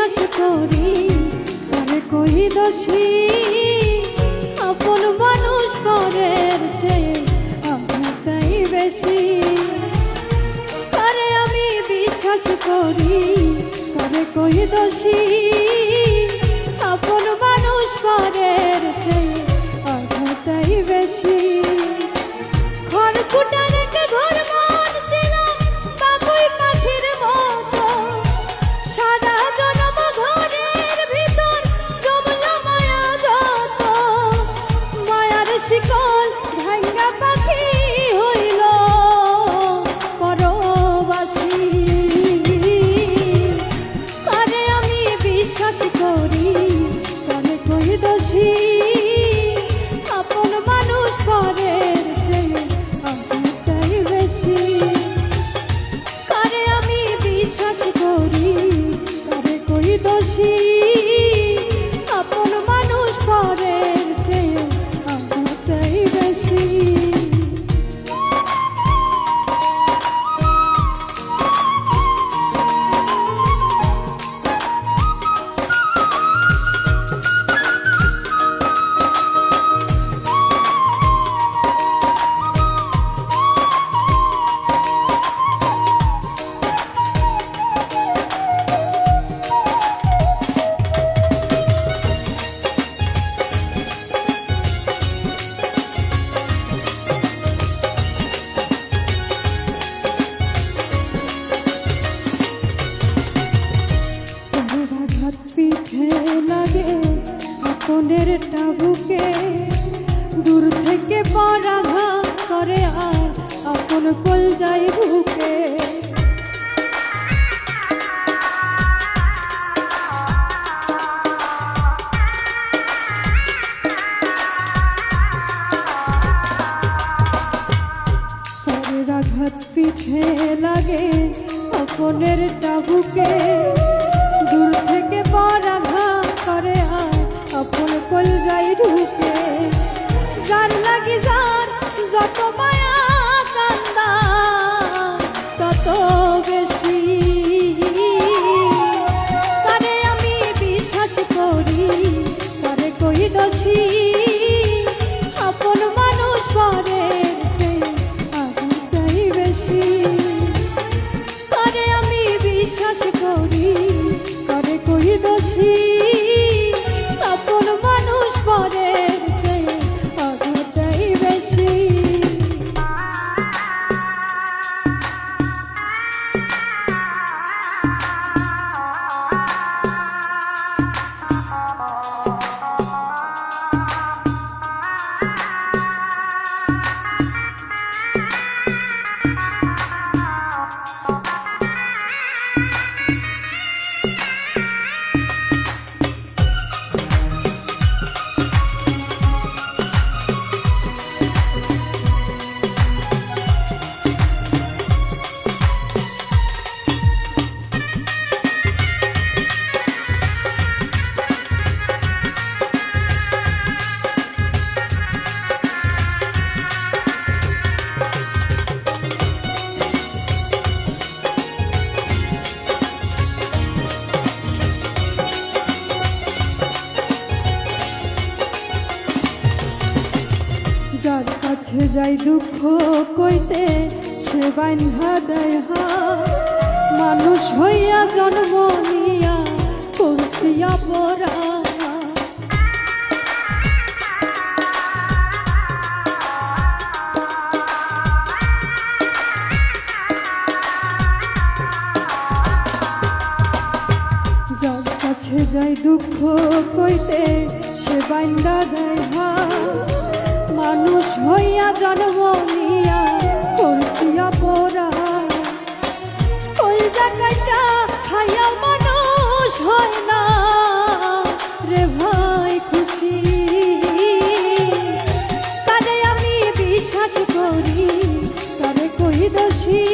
বিশ্বাস করি আরে কই দোষী? আপন মানুষ পরের চেয়ে আমারটাই বেশি। আরে আমি বিশ্বাস করি তবে কই দোষী? আপনের টাবুকে দূর থেকে পরাঘাত করে আর আপন কল যায় বুকে পিঠে লাগে আপনের টাবুকে আপন কল যাই ঢুকে। যার লাগি যার যত মায়া যার কাছে যাই দুঃখ কইতে, সে বান্ধা দেয়। মানুষ হইয়া জন্ম নিয়া করছিয়া পড়া যার কাছে যাই দুঃখ কইতে, সে বান্দা দেয় হাত। মানুষ হইয়া জন্ম নিয়া করছি অপরা ওই জায়গাটা হাইয়া মানুষ হয় না। রে ভাই খুশি। তারে আমি বিশ্বাস করি তারে কই দোষী?